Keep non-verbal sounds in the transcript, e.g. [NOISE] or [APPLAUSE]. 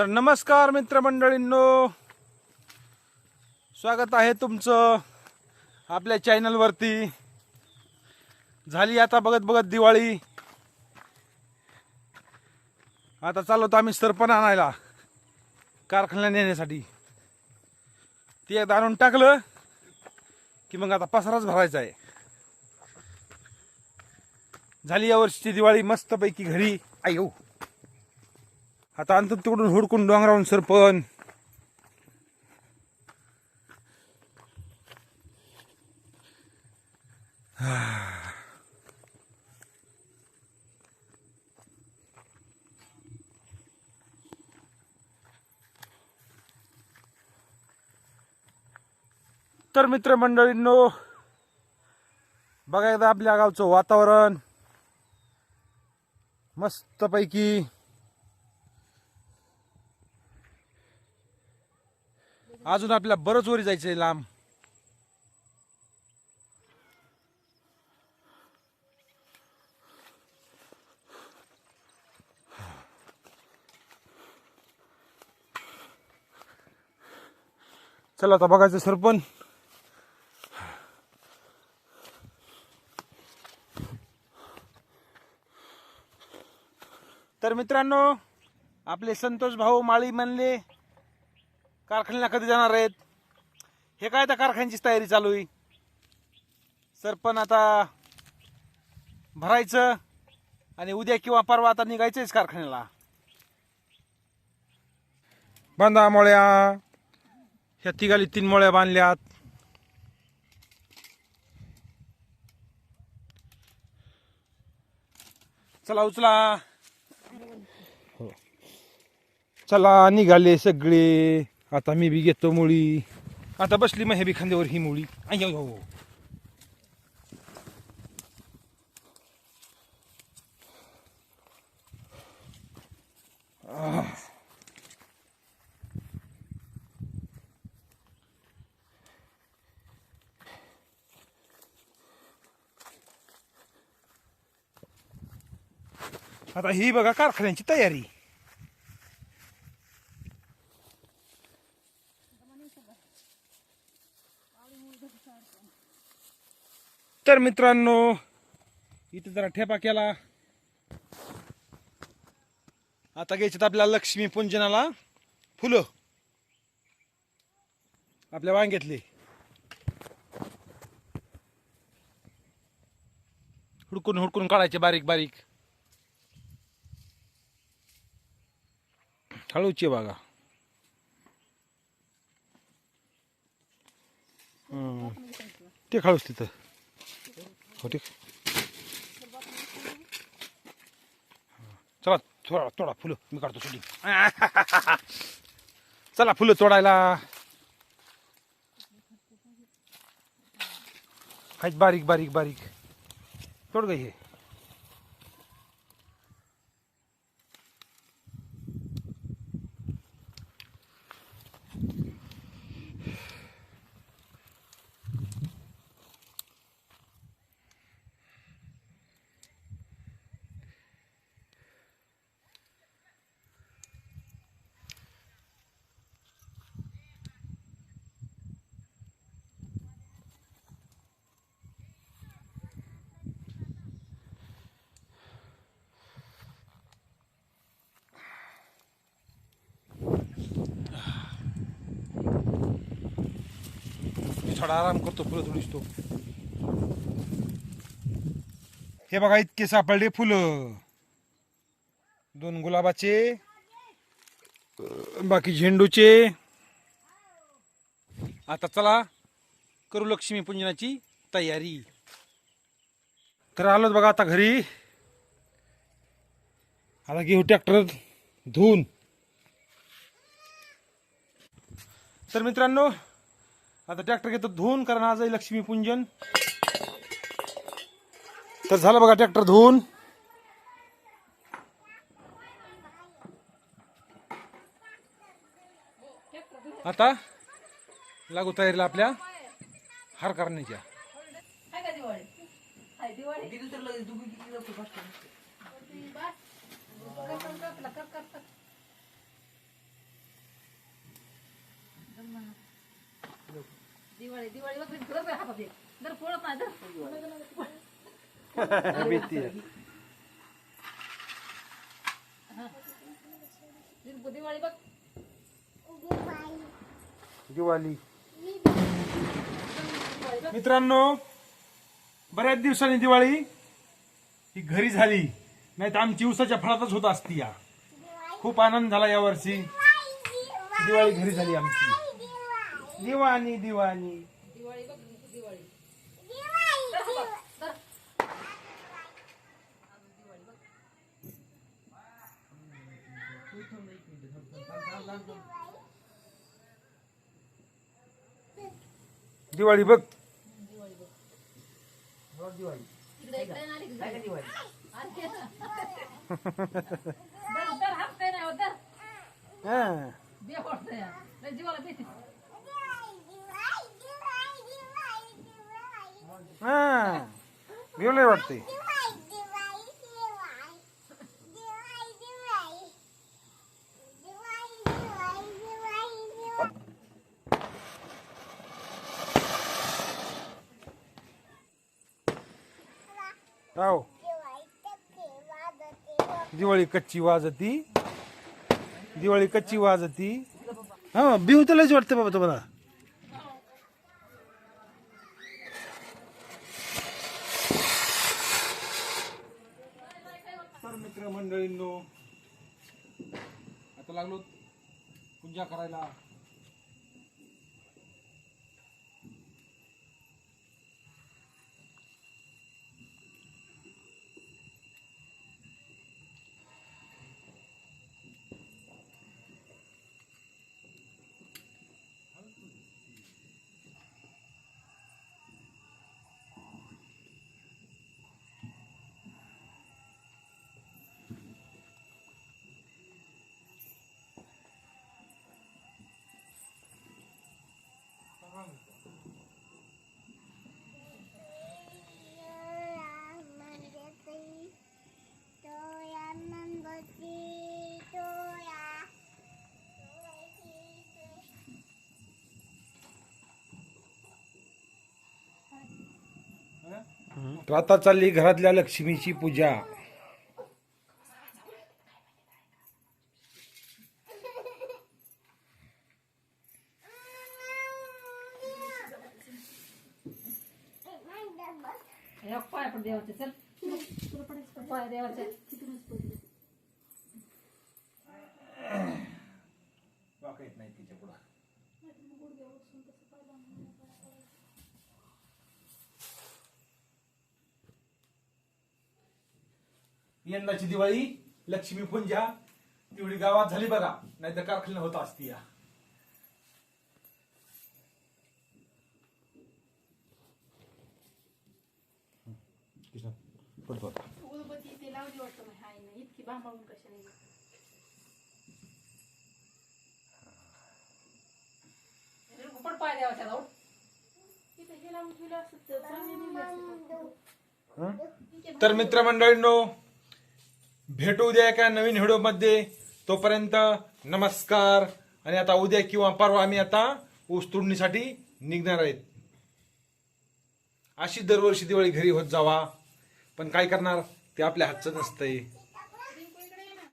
तर नमस्कार मित्रमंडळींनो. स्वागत आहे तुमचं आपल्या चॅनलवरती. झाली आता बघत बघत दिवाळी. आता चालवतो आम्ही सरपण आणायला. कारखान्याला नेण्यासाठी. ते एकदा आणून टाकलं की मग आता पसाराच भरायचा आहे. झाली या वर्षीची दिवाळी मस्तपैकी घरी. आयो. आता आणतो तिकडून हुडकून डोंगरावून सरपण तर मित्रमंडळींनो बघा एकदा आपल्या गावचं वातावरण. मस्तपैकी अजून आपल्याला बरंच वरी जायचंय लांब. चला आता बघायचं सरपण. तर मित्रांनो आपले संतोष भाऊ माळी म्हणले कारखान्याला कधी जाणार आहेत? हे काय त्या कारखान्याची तयारी चालू आहे? सरपण आता भरायचं आणि उद्या किंवा परवा आता निघायचंच कारखान्याला. बांधा मोळ्या. ह्या तिघाली तीन मोळ्या बांधल्यात. चला उचला. चला निघाले सगळे. आता मी बी घेतो मुळी. आता बसली मग हे बी खांद्यावर ही मुळी. अय्यो हो. आता ही बघा कारखान्यांची तयारी. तर मित्रांनो इथे जरा ठेपा केला. आता घ्यायच्यात आपल्याला लक्ष्मी पूजनाला फुलं. आपल्या वांग्यातली. हुडकून हुडकून काढायचे बारीक बारीक. हळूची बघा. ते खाळूस तिथं. हो ठीक. चला थोडा तोडा फुलं मी काढतो शूटिंग [LAUGHS] चला फुलं तोडायला. काहीच बारीक बारीक बारीक. तोड ग हे. थोडा आराम करतो फुलं तोडीस हे बघा इतके सापडले फुलं. दोन गुलाबाचे बाकी झेंडूचे. आता चला करू लक्ष्मी पूजनाची तयारी. तर आलोच बघा आता घरी. आता घेऊ ट्रॅक्टर धुवून. तर मित्रांनो आता ट्रॅक्टर घेतो धुवून कारण आज आहे लक्ष्मीपूजन. तर झालं बघा ट्रॅक्टर धुवून. आता लागू तयारीला आपल्या हार करण्याच्या दिवाळी दिवाळी जर पळत नाही [LAUGHS] भीती बघ. मित्रांनो बऱ्याच दिवसांनी दिवाळी ही घरी झाली. नाही तर आमची उसाच्या फळातच होत असती या. खूप आनंद झाला यावर्षी. दिवाळी घरी झाली आमची. दिवाणी दिवाणी दिवाळी बघ दिवाळी. दिवाळी बघ. दिवाळी बघ. दिवाळी इकडे इकडे आणि इकडे. आणखी धर, धर, हात काय नाही होत, धर. हा. दे वाटतं लय वाटतंय. दिवाळी कच्ची वाजती. दिवाळी कच्ची वाजती. हा बिहू तर लयच वाटते बाबा तुम्हाला तर मित्र मंडळींनो आता लागलो पूजा करायला. तर आता चालली घरातल्या लक्ष्मीची पूजा. हे पाय पण देवाचे चल. पाय देवाचे. यंदाची दिवाळी लक्ष्मी पूजा तेवढी गावात झाली बघा नाही तर कारखान्यात होत असती या कृष्णा, पडतो आता. उदबत्ती ते लावली वाटतं माझ्या आईने इतकी बांबाळून कशाने पण पाय देवाच्या जाऊ तिथे हे लावून ठेवलं असतं तर चांगली निघली असती. हं? तर मित्रमंडळींनो भेटू उद्या एका नवीन व्हिडिओमध्ये. तोपर्यंत नमस्कार. आणि आता उद्या किंवा परवा आम्ही आता ऊस तोडणीसाठी निघणार आहेत. अशी दरवर्षी दिवाळी घरी होत जावा. पण काय करणार? ते आपल्या हातचं नसतंय.